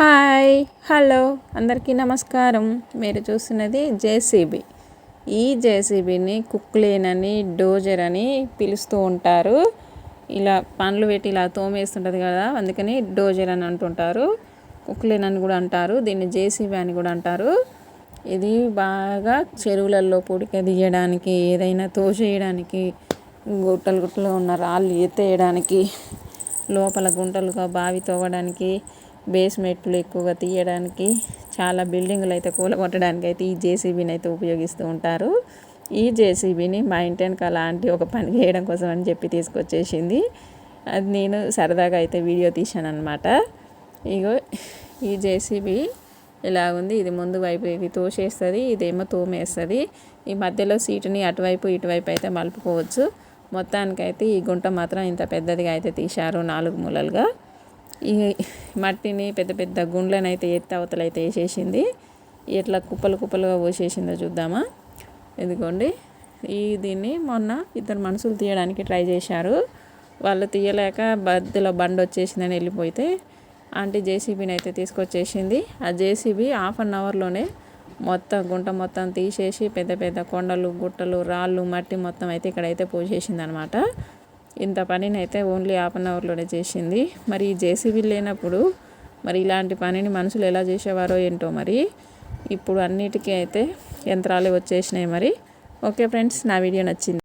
Hi hello అందరికీ నమస్కారం. మీరు చూస్తున్నది జేసీబీ. ఈ జేసీబీని కుక్లేన్ అని డోజర్ అని పిలుస్తూ ఉంటారు. ఇలా పండ్లు పెట్టి ఇలా తోమేస్తుంటుంది కదా అందుకని డోజర్ అని అంటుంటారు. కుక్లేన్ అని కూడా అంటారు దీన్ని జేసీబీ అని కూడా అంటారు. ఇది బాగా చెరువులలో పొడిక తీయడానికి ఏదైనా తోసేయడానికి గుట్టలు గుట్టలు ఉన్న రాళ్ళు ఎత్తేయడానికి లోపల గుంటలుగా బావి తవ్వడానికి బేస్మెంట్లు ఎక్కువగా తీయడానికి చాలా బిల్డింగులు అయితే కూలగొట్టడానికి అయితే ఈ జేసీబీని అయితే ఉపయోగిస్తూ ఉంటారు. ఈ జేసీబీని మా ఇంటి వెనక అలాంటి ఒక పని చేయడం కోసం అని చెప్పి తీసుకొచ్చేసింది. అది నేను సరదాగా అయితే వీడియో తీశాను అనమాట ఇగో ఈ జేసీబీ ఇలా ఉంది. ఇది ముందు వైపు ఇది తోసేస్తుంది ఇదేమో తోమేస్తుంది. ఈ మధ్యలో సీటుని అటువైపు ఇటువైపు అయితే మలుపుకోవచ్చు. మొత్తానికైతే ఈ గుంట మాత్రం ఇంత పెద్దదిగా అయితే తీశారు నాలుగు మూలలుగా. ఈ మట్టిని పెద్ద పెద్ద గుండ్లను అయితే ఎత్తి అవతల అయితే వేసేసింది. ఎట్లా కుప్పలు కుప్పలుగా పోసేసిందో చూద్దామా. ఇదిగోండి ఈ దీన్ని మొన్న ఇద్దరు మనుషులు తీయడానికి ట్రై చేశారు. వాళ్ళు తీయలేక బద్దలో బండి వచ్చేసిందని వెళ్ళిపోతే ఆంటీ జేసీబీని అయితే తీసుకొచ్చేసింది. ఆ జేసీబీ హాఫ్ అన్ అవర్లోనే మొత్తం గుంట మొత్తం తీసేసి పెద్ద పెద్ద కొండలు గుట్టలు రాళ్ళు మట్టి మొత్తం అయితే ఇక్కడైతే పోసేసింది అనమాట ఇంత పనినైతే ఓన్లీ హాఫ్ అన్ అవర్లోనే చేసింది. మరి జేసీబీ లేనప్పుడు మరి ఇలాంటి పనిని మనుషులు ఎలా చేసేవారో ఏంటో మరి ఇప్పుడు అన్నిటికీ అయితే యంత్రాలు వచ్చేసినాయి మరి. ఓకే ఫ్రెండ్స్ నా వీడియో నచ్చింది.